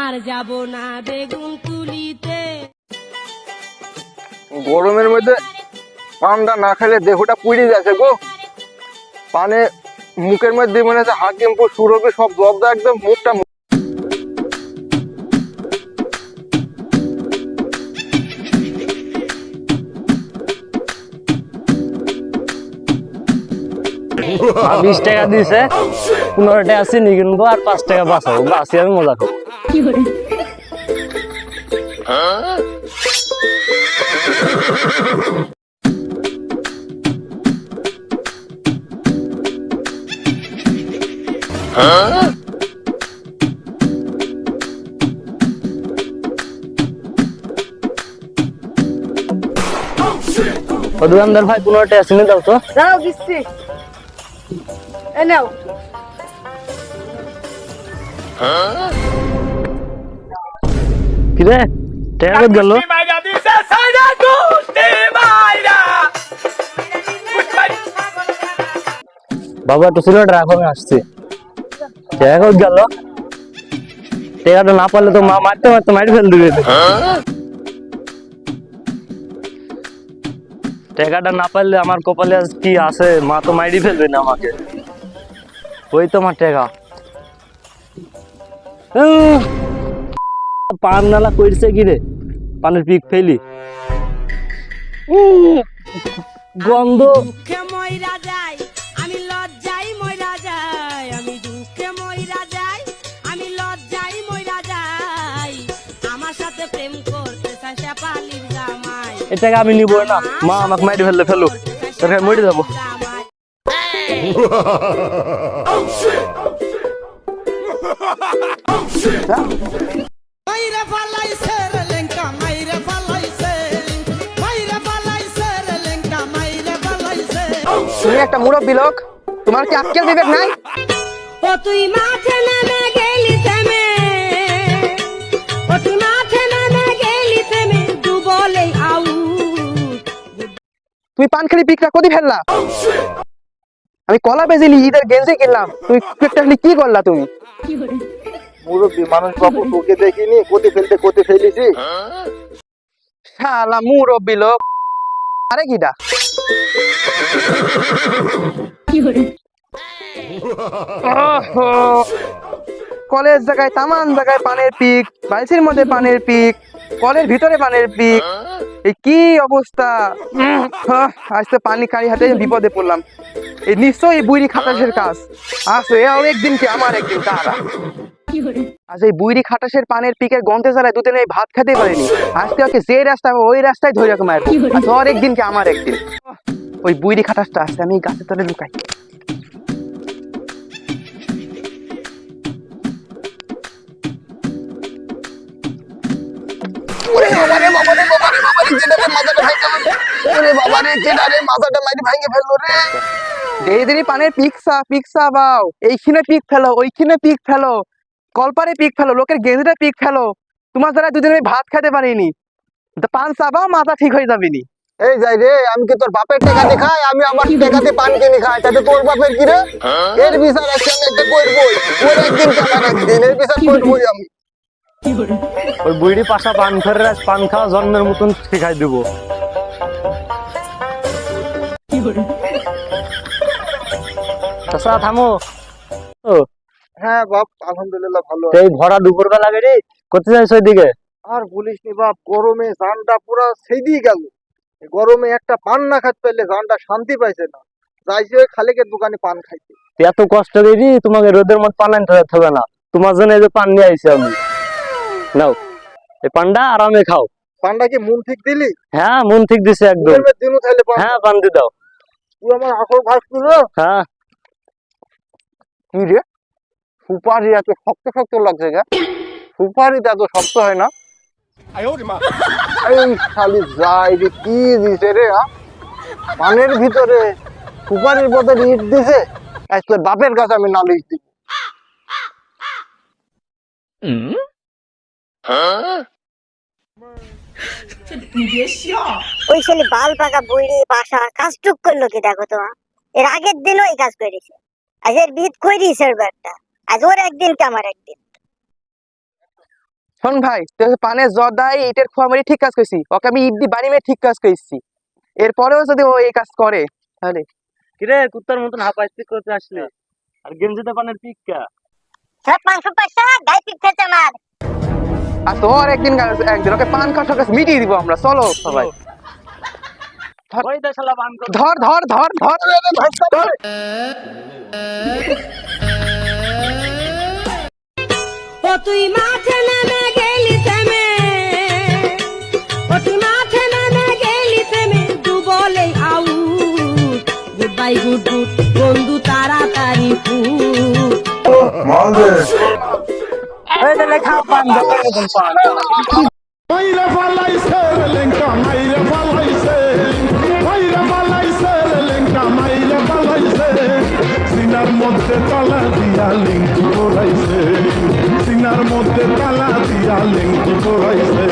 আর যাব না বেগুন তুলিতে। গরমের মধ্যে পানটা না খেলে দেহটা পুড়ে যাচ্ছে গো। পানে মুখের মধ্যে মনে হচ্ছে হাকিমপুর সুরভি সব জব্দ একদম মুখটা বিশ টাকা দিছে। পনেরো টাকা চিনি কিনবো আর পাঁচ টাকা বাঁচাবো। বাঁচি আমি মজা খাব ও দোকানদার ভাই পনেরো টাকা চিনি দাও তো। দাও, দিচ্ছি। এ নাও। কিরে টাকা গেল? বাবা একটু সিলেট রাখো আমি আসছি। টাকা গেল? টাকাটা না পারলে তো মা মারতে মারতে মারি ফেল দিবে। তো। টাকাটা না পারলে আমার কপালে আজ কি আছে? মা তো মাইরি ফেলবে না আমাকে। ওই তো আমার টাকা পান নালা করছে কি রে? পানের পিক ফেলি গন্ধ। ময়রা যাই আমি লজ্জাই ময়রা যাই আমি দুঃখে ময়রা যাই আমি লজ্জাই ময়রা যাই। আমার সাথে প্রেম করতে চাই পালির জামাই। এটাকে আমি নিব না। মা আমাকে মাইরে ফেললে ফেলুক। তোর মরে যাব মাইরে ফালাইছে রে লেঙ্কা মাইরে ফালাইছে মাইরে ফালাইছে রে লেঙ্কা মাইরে ফালাইছে তুমি একটা মুরব্বী লোক তোমার কি আক্কেল বিবেক নাই? ও তুই মাঠে নেমে গেলি থেমে ও তুই মাঠে নেমে গেলি থেমে দু বলে আউ তুমি পান খেলি পিকটা কদি ফেললা? আমি কলা বেজিলি ঈদের গেঞ্জি কিনলাম। তুমি পিকটা কি করলা তুমি? মুরব্বী মানুষ বাবু তোকে দেখিনি কোতে ফেলতে কোতে ফেলিছি। শালা মুরব্বী লোক। আরে কিটা কলেজ জায়গায় তামান জায়গায় পানের পিক বালছির মধ্যে পানের পিক কলের ভিতরে পানের পিক। এই কি অবস্থা? আজ তো পানি কারি হাতে বিপদে পড়লাম। এই নিশ্চয়ই বুইরি খাটাসের কাজ। এও একদিন কি আমার একদিন তারা আজ এই বুইরি খাটাসের পানের পিকের গন্ধে ছাড়া দুদিন এই ভাত খেতে পারেনি। আজকে ওকে যে রাস্তা ওই রাস্তায় ধরে রাখো মায়ের। তোর একদিন কি আমার একদিন। ওই বুইরি খাটাসটা আসছে আমি গাছের তলে লুকাই। মাথাটা ভাঙে গেল ওরে বাবা রে যেটা রে মাথাটা মাইরে ভাঙে ফেলল রে। দেরি দেরি পিকসা পিকসা বাও। এইখানে পিক ফেলো ওইখানে পিক ফেলো। কলপারে পিক ফেলো লোকের গেঁজুটা পিক ফেলো। তোমার দ্বারা দুদিন আমি ভাত খেতে পারিনি। পান চাবাও মাথা ঠিক হয়ে যাবেনি। এই যাই রে আমি কি তোর বাপের টাকা দিয়ে খাই? আমি আমার টাকাতে পান কিনে খাই। তাতে তোর বাপের কি রে? এর বিচার একসঙ্গে একটা করবই। ওর একদিন? এর বিচার করবই আমি। ওই বুড়ি পাশা পান করে আজ পান খাওয়া জন্মের মতন শিখাই দিব। থামো। ও। হ্যাঁ বাপ আলহামদুলিল্লাহ ভালো এই ভরা দুপুর বেলা বেরি যাইছো ওইদিকে? আর বলিস নি বাপ গরমে জানটা পুরো সেই দিয়ে গেল গরমে একটা পান না খাতে পারলে জানটা শান্তি পাইছে না। যাইছে ওই খালেকের দোকানে পান খাইতে। এত কষ্ট করি তোমাকে রোদের মধ্যে পান আনতে হবে না। তোমার জন্য এই যে পান নিয়ে আইছি আমি। নাও। এই পানটা আরামে খাও। পান্ডা কি মন ঠিক দিলি? হ্যাঁ মন ঠিক দিছে একদম। দিনও খাইলে হ্যাঁ পান দিয়ে দাও। তুই আমার আসল ভাস ছিল হ্যাঁ। কি রে? সুপারি এত শক্ত শক্ত লাগছে গা সুপারিটা এত শক্ত হয় না। এই খালি যাই রে কি দিছে রে হ্যাঁ? পানের ভিতরে সুপারির বদলে ইট দিছে। বাপের কাছে আমি নালিশ দিব। ওই ছেলে বাল পাকা বাসা কাজ টুক করল কি দেখো তো এর আগের দিনও এই কাজ করেছে। আজ এর বিদ কই দিয়েছে ওর একটা আজ ওর একদিন কে আমার একদিন? শোন ভাই তুই পানে জর্দাই ইটের খোয়া মারি ঠিক কাজ করছি। ওকে আমি ইট দি বাড়ি মেয়ে ঠিক কাজ করছি। এরপরেও যদি ও এই কাজ করে তাহলে? কিরে কুত্তার মতন হাঁপাইতে করতে আসলে? আর গেঞ্জিতে পানের পিক্কা? সব মাংস পাঁচটা গায়ে পিক খেতে আমার। আর তোর একদিন গা- একদিন ওকে পান সব মিটিয়ে দিব আমরা। চলো সবাই। ধর ধর ধর ধর ধর। ও তুই মাঠে নেমে গেলি থেমে। ও তুই মাঠে নেমে গেলি থেমে। দু বলে out. Good bye good good বন্ধু তাড়াতাড়ি ফুট। এই যে লেখা পান মতন পান মাইরা ফালাইছে লেঙ্কা মাইরা ফালাইছে মাইরা ফালাইছে লেঙ্কা মাইরা ফালাইছে সিনার মধ্যে তালা দিয়া লিঙ্কি পড়াইছে সিনার মধ্যে তালা দিয়া লিঙ্কি পড়াইছে